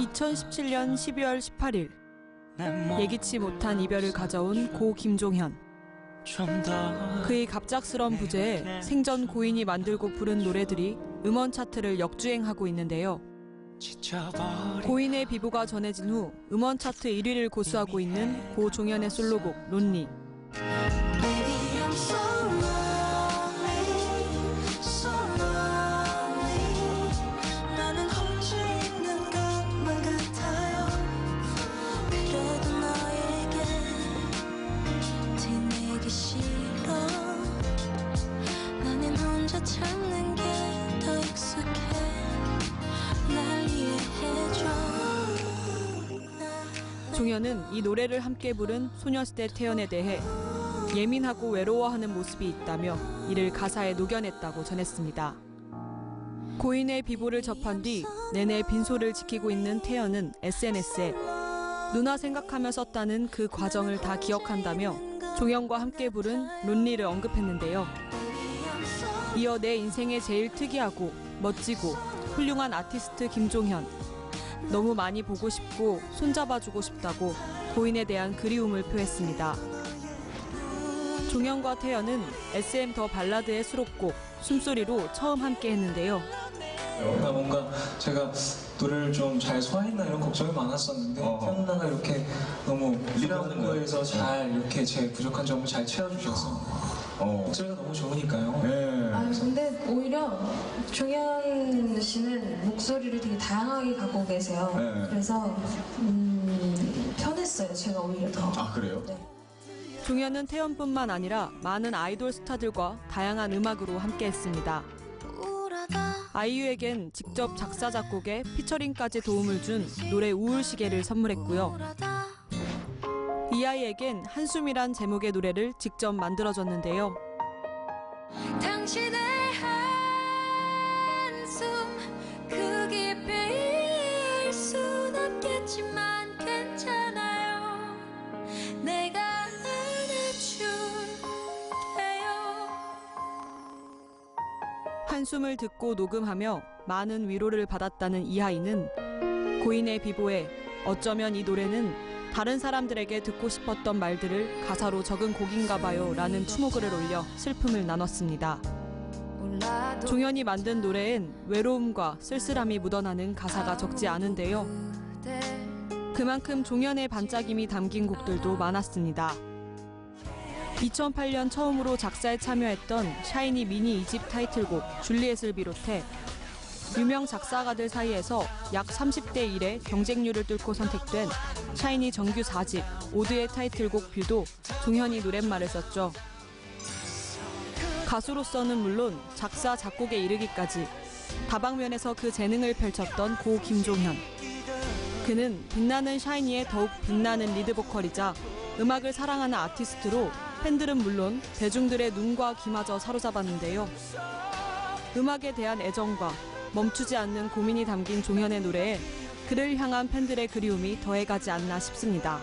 2017년 12월 18일 예기치 못한 이별을 가져온 고 김종현 그의 갑작스런 부재에 생전 고인이 만들고 부른 노래들이 음원 차트를 역주행하고 있는데요. 고인의 비보가 전해진 후 음원 차트 1위를 고수하고 있는 고 종현의 솔로곡 론리. 종현은 이 노래를 함께 부른 소녀시대 태연에 대해 예민하고 외로워하는 모습이 있다며 이를 가사에 녹여냈다고 전했습니다. 고인의 비보를 접한 뒤 내내 빈소를 지키고 있는 태연은 SNS에 누나 생각하며 썼다는 그 과정을 다 기억한다며 종현과 함께 부른 론리를 언급했는데요. 이어 내 인생에 제일 특이하고 멋지고 훌륭한 아티스트 김종현. 너무 많이 보고 싶고 손잡아주고 싶다고 고인에 대한 그리움을 표했습니다. 종현과 태연은 SM 더 발라드의 수록곡 숨소리로 처음 함께 했는데요. 나 뭔가 제가 노래를 좀 잘 소화했나 이런 걱정이 많았었는데 어허. 태연 누나가 이렇게 너무 리드하는 거예요? 거에서 잘 이렇게 제 부족한 점을 잘 채워주셔서 어. 목소리가 너무 좋으니까요. 네. 아 근데 오히려 종현 씨는 목소리를 되게 다양하게 갖고 계세요. 네. 그래서 음, 편했어요. 제가 오히려 더. 아 그래요? 네. 종현은 태연뿐만 아니라 많은 아이돌 스타들과 다양한 음악으로 함께했습니다. 아이유에겐 직접 작사 작곡에 피처링까지 도움을 준 노래 우울시계를 선물했고요. 이 아이에겐 한숨이란 제목의 노래를 직접 만들어줬는데요. 당신의 한숨 그 한숨을 듣고 녹음하며 많은 위로를 받았다는 이하이는 고인의 비보에 어쩌면 이 노래는 다른 사람들에게 듣고 싶었던 말들을 가사로 적은 곡인가 봐요 라는 추모글을 올려 슬픔을 나눴습니다. 종현이 만든 노래엔 외로움과 쓸쓸함이 묻어나는 가사가 적지 않은데요. 그만큼 종현의 반짝임이 담긴 곡들도 많았습니다. 2008년 처음으로 작사에 참여했던 샤이니 미니 2집 타이틀곡 줄리엣을 비롯해 유명 작사가들 사이에서 약 30대 1의 경쟁률을 뚫고 선택된 샤이니 정규 4집 오드의 타이틀곡 뷰도 종현이 노랫말을 썼죠. 가수로서는 물론 작사 작곡에 이르기까지 다방면에서 그 재능을 펼쳤던 고 김종현. 그는 빛나는 샤이니의 더욱 빛나는 리드 보컬이자 음악을 사랑하는 아티스트로 팬들은 물론 대중들의 눈과 귀마저 사로잡았는데요. 음악에 대한 애정과 멈추지 않는 고민이 담긴 종현의 노래에 그를 향한 팬들의 그리움이 더해가지 않나 싶습니다.